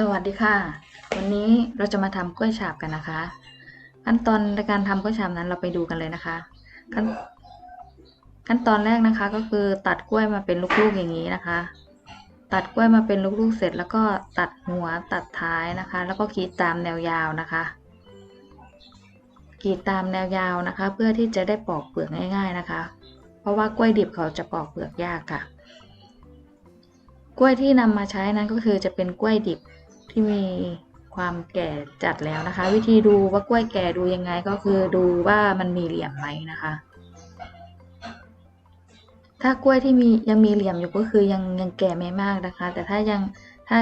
สวัสดีค่ะ วันนี้เราจะมาทำกล้วยฉาบกันนะคะ ขั้นตอนในการทำกล้วยฉาบนั้นเราไปดูกันเลยนะคะขั้นขั้นตอนแรกนะคะก็คือตัดกล้วยมาเป็นลูกๆอย่างนี้นะคะ ตัดกล้วยมาเป็นลูกๆเสร็จ แล้วก็ตัดหัวตัดท้ายนะคะ แล้วก็กรีดตามแนวยาวนะคะกรีดตามแนวยาวนะคะ เพื่อที่จะได้ปอกเปลือกง่าย ๆนะคะ เพราะว่ากล้วยดิบเขาจะปอกเปลือกยากค่ะ กล้วยที่นำมาใช้นั้นก็คือจะเป็นกล้วยดิบ ที่มีความแก่จัดแล้วนะคะ วิธีดูว่ากล้วยแก่ดูยังไงก็คือดูว่ามันมีเหลี่ยมไหมนะคะ ถ้ากล้วยที่มียังมีเหลี่ยมอยู่ก็คือยังยังแก่ไม่มากนะคะ แต่ถ้ายังถ้า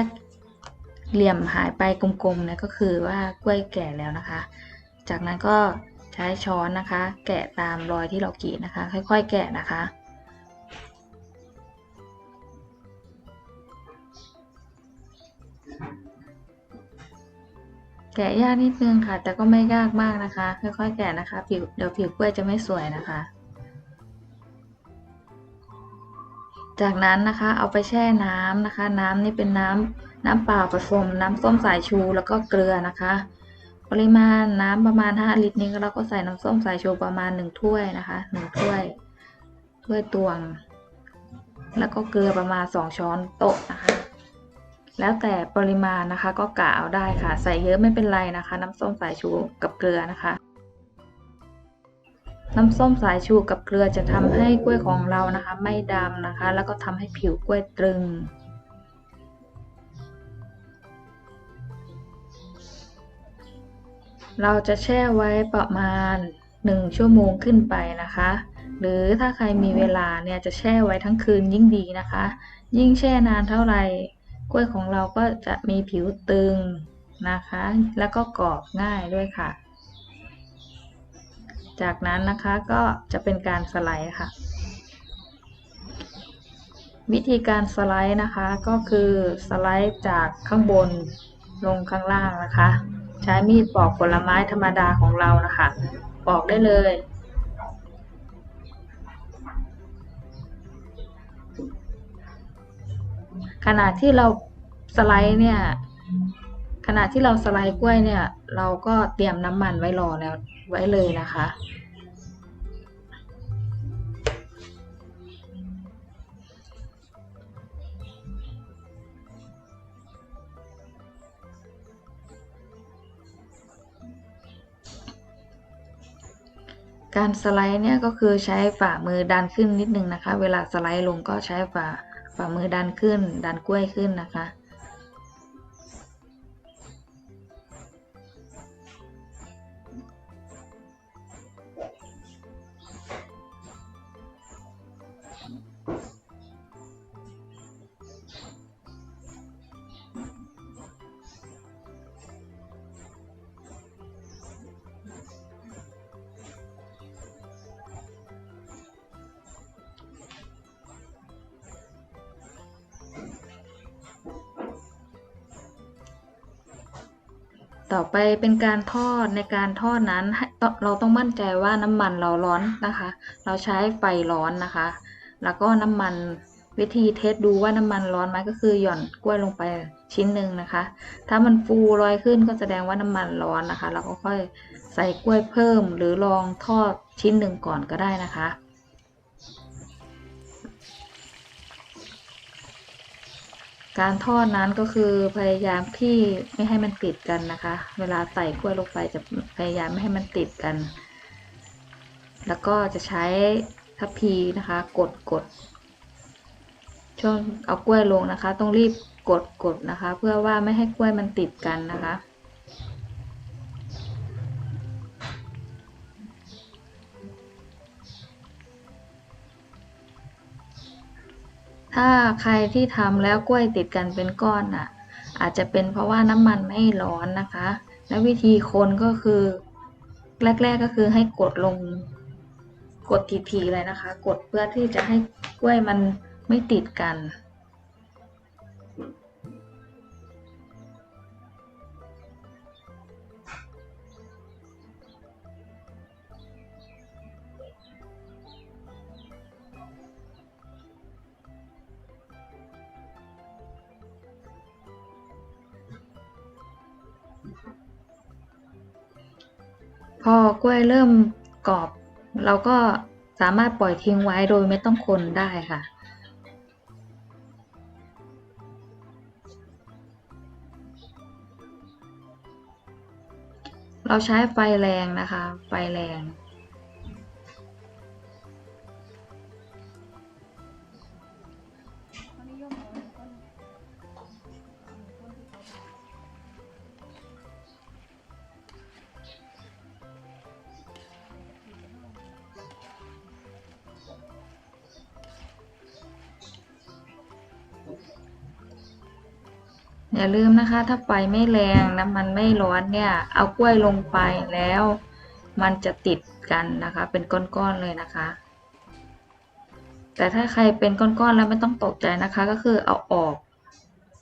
เหลี่ยมหายไปกลมๆเนี่ยก็คือว่ากล้วยแก่แล้วนะคะ จากนั้นก็ใช้ช้อนนะคะ แกะตามรอยที่เรากรีดนะคะ ค่อย ๆ แกะนะคะ แกะยากนิดนึงค่ะ แต่ก็ไม่ยากมากนะคะ ค่อยๆ แกะนะคะ ผิวเดี๋ยวผิวกล้วยจะไม่สวยนะคะ จากนั้นนะคะเอาไปแช่น้ำนะคะ น้ำนี่เป็นน้ำน้ำเปล่าผสมน้ำส้มสายชูแล้วก็เกลือนะคะ ปริมาณน้ำประมาณ 5 ลิตรนี้เราก็ใส่น้ำส้มสายชูประมาณ 1 ถ้วยนะคะ1ถ้วยถ้วยตวง แล้วก็เกลือประมาณ 2 ช้อนโต๊ะนะคะ แล้วแต่ปริมาณนะคะก็กะเอาได้ค่ะ ใส่เยอะไม่เป็นไรนะคะ น้ำส้มสายชูกับเกลือนะคะ น้ำส้มสายชูกับเกลือจะทำให้กล้วยของเรานะคะ ไม่ดำนะคะ แล้วก็ทำให้ผิวกล้วยตรึงเราจะแช่ไว้ประมาณ 1 ชั่วโมงขึ้นไปนะคะ หรือถ้าใครมีเวลาเนี่ยจะแช่ไว้ทั้งคืนยิ่งดีนะคะ ยิ่งแช่นานเท่าไหร่ กล้วยของเราก็จะมีผิวตึงนะคะ แล้วก็กรอบง่ายด้วยค่ะ จากนั้นนะคะก็จะเป็นการสไลด์ค่ะ วิธีการสไลด์นะคะก็คือสไลด์จากข้างบนลงข้างล่างนะคะ ใช้มีดปอกผลไม้ธรรมดาของเรานะคะ ปอกได้เลย ขณะที่เราสไลด์เนี่ย ขณะที่เราสไลด์กล้วยเนี่ย เราก็เตรียมน้ำมันไว้รอแล้วไว้เลยนะคะ การสไลด์เนี่ยก็คือใช้ฝ่ามือดันขึ้นนิดนึงนะคะ เวลาสไลด์ลงก็ใช้ฝ่า ฝ่ามือดันขึ้น ดันกล้วยขึ้นนะคะ ต่อไปเป็นการทอดในการทอดนั้นเราต้องมั่นใจว่าน้ำมันเราร้อนนะคะ เราใช้ไฟร้อนนะคะ แล้วก็น้ำมันวิธีเทสดูว่าน้ำมันร้อนไหมก็คือหย่อนกล้วยลงไปชิ้นหนึ่งนะคะ ถ้ามันฟูลอยขึ้นก็แสดงว่าน้ำมันร้อนนะคะ เราก็ค่อยใส่กล้วยเพิ่มหรือลองทอดชิ้นหนึ่งก่อนก็ได้นะคะ การทอดนั้นก็คือพยายามที่ไม่ให้มันติดกันนะคะ เวลาใส่กล้วยลงไปจะพยายามไม่ให้มันติดกัน แล้วก็จะใช้ทัพพีนะคะ กดกดช่วงเอากล้วยลงนะคะ ต้องรีบกดกดนะคะ เพื่อว่าไม่ให้กล้วยมันติดกันนะคะ ถ้าใครที่ทำแล้วกล้วยติดกันเป็นก้อนอะ อาจจะเป็นเพราะว่าน้ำมันไม่ร้อนนะคะ และวิธีคนก็คือ แรก ๆก็คือให้กดลง กดทีๆเลยนะคะ กดเพื่อที่จะให้กล้วยมันไม่ติดกัน พอกล้วยเริ่มกรอบ เราก็สามารถปล่อยทิ้งไว้โดยไม่ต้องคนได้ค่ะ เราใช้ไฟแรงนะคะ ไฟแรง อย่าลืมนะคะ ถ้าไฟไม่แรงน้ำมันไม่ร้อนเนี่ย เอากล้วยลงไปแล้ว มันจะติดกันนะคะ เป็นก้อนๆเลยนะคะ แต่ถ้าใครเป็นก้อนๆแล้วไม่ต้องตกใจนะคะ ก็คือเอาออก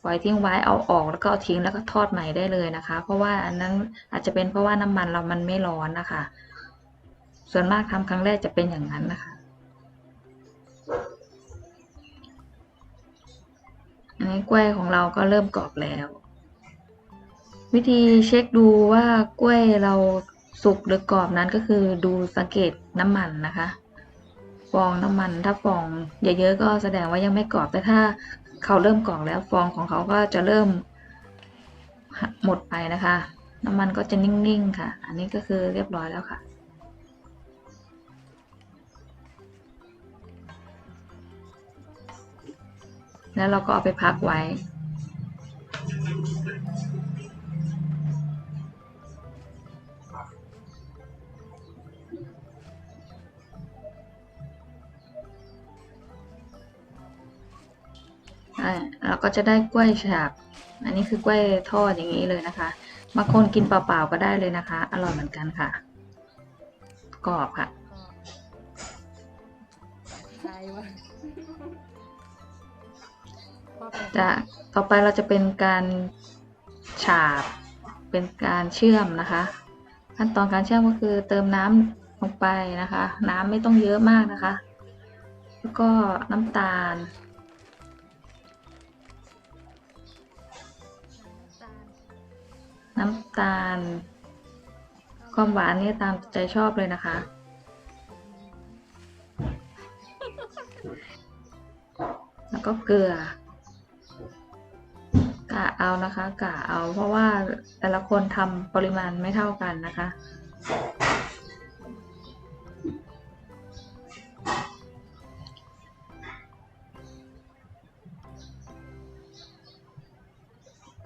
ปล่อยทิ้งไว้เอาออกแล้วก็เอาทิ้งแล้วก็ทอดใหม่ได้เลยนะคะ เพราะว่าอันนั้นอาจจะเป็นเพราะว่าน้ำมันเรามันไม่ร้อนนะคะ ส่วนมากทำครั้งแรกจะเป็นอย่างนั้นนะคะ กล้วยของเราก็เริ่มกรอบแล้ว วิธีเช็คดูว่ากล้วยเราสุกหรือกรอบนั้นก็คือดูสังเกตน้ำมันนะคะ ฟองน้ำมันถ้าฟองเยอะๆก็แสดงว่ายังไม่กรอบแต่ถ้าเขาเริ่มกรอบแล้วฟองของเขาก็จะเริ่มหมดไปนะคะ น้ำมันก็จะนิ่งๆค่ะ อันนี้ก็คือเรียบร้อยแล้วค่ะ แล้วเราก็เอาไปพักไว้ เราก็จะได้กล้วยฉาบ อันนี้คือกล้วยทอดอย่างนี้เลยนะคะบางคนกินเปล่าๆก็ได้เลยนะคะ อร่อยเหมือนกันค่ะ กรอบค่ะใช่ว่า จะต่อไปเราจะเป็นการฉาบเป็นการเชื่อมนะคะ ขั้นตอนการเชื่อมก็คือเติมน้ำลงไปนะคะ น้ำไม่ต้องเยอะมากนะคะ แล้วก็น้ำตาลน้ำตาลน้ำตาล ความหวานนี่ตามใจชอบเลยนะคะ แล้วก็เกลือ กะเอานะคะกะเอาเพราะว่าแต่ละคนทำปริมาณไม่เท่ากันนะคะ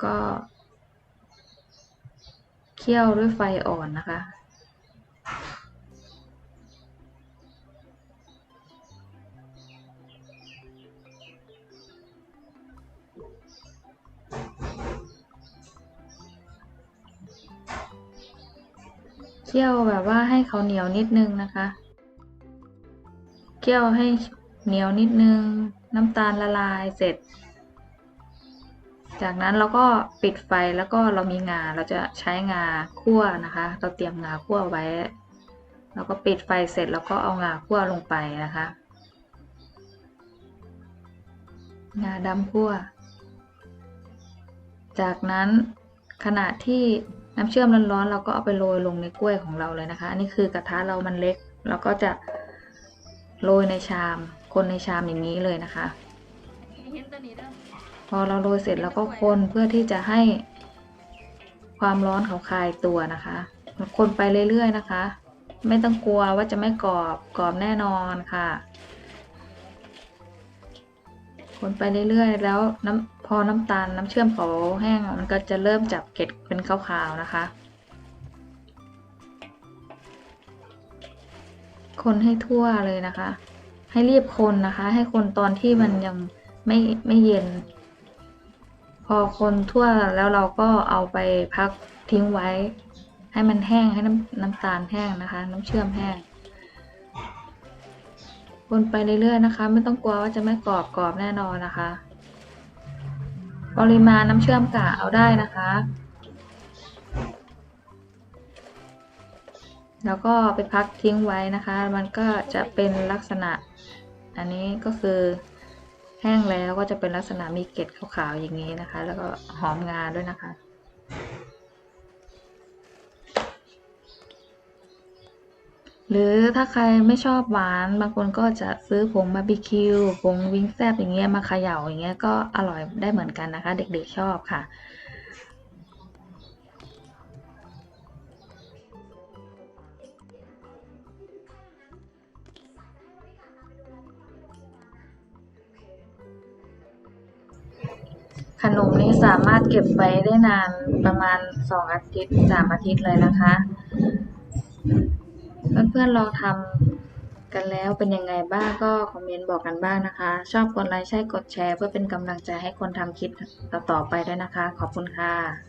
ก็เคี่ยวด้วยไฟอ่อนนะคะ เคี่ยวแบบว่าให้เขาเหนียวนิดนึงนะคะ เคี่ยวให้เหนียวนิดนึง น้ำตาลละลายเสร็จ จากนั้นเราก็ปิดไฟแล้วก็เรามีงาเราจะใช้งาคั่วนะคะ เราเตรียมงาคั่วไว้ แล้วก็ปิดไฟเสร็จแล้วก็เอางาคั่วลงไปนะคะ งาดำคั่ว จากนั้นขณะที่ น้ำเชื่อมร้อนๆเราก็เอาไปโรยลงในกล้วยของเราเลยนะคะ อันนี้คือกระทะเรามันเล็ก เราก็จะโรยในชาม คนในชามอย่างนี้เลยนะคะ พอเราโรยเสร็จแล้วก็คนเพื่อที่จะให้ความร้อนเขาคลายตัวนะคะ คนไปเรื่อยๆนะคะ ไม่ต้องกลัวว่าจะไม่กรอบกรอบแน่นอนค่ะ คนไปเรื่อยๆแล้วน้ำ พอน้ำตาลน้ำเชื่อมเขาแห้งมันก็จะเริ่มจับเกล็ดเป็นขาวๆนะคะ คนให้ทั่วเลยนะคะ ให้รีบคนนะคะ ให้คนตอนที่มันยังไม่ไม่เย็น พอคนทั่วแล้วเราก็เอาไปพักทิ้งไว้ ให้มันแห้งให้น้ำน้ำตาลแห้งนะคะ น้ำเชื่อมแห้งคนไปเรื่อยๆนะคะ ไม่ต้องกลัวว่าจะไม่กรอบกรอบแน่นอนนะคะ ปริมาณน้ำเชื่อมกะเอาได้นะคะ แล้วก็ไปพักทิ้งไว้นะคะ มันก็จะเป็นลักษณะ อันนี้ก็คือแห้งแล้วก็จะเป็นลักษณะมีเกล็ดขาวๆอย่างนี้นะคะ แล้วก็หอมงาด้วยนะคะ หรือถ้าใครไม่ชอบหวาน บางคนก็จะซื้อผงบาร์บีคิวผงวิงแซบอย่างเงี้ยมาเขย่าอย่างเงี้ยก็อร่อยได้เหมือนกันนะคะ เด็กๆชอบค่ะ ขนมนี้สามารถเก็บไว้ได้นานประมาณสองอาทิตย์สามอาทิตย์เลยนะคะ เพื่อนๆลองทำกันแล้วเป็นยังไงบ้างก็คอมเมนต์บอกกันบ้างนะคะ ชอบกดไลค์ใช่กดแชร์ เพื่อเป็นกำลังใจให้คนทำคลิปต่อๆไปด้วยนะคะ ขอบคุณค่ะ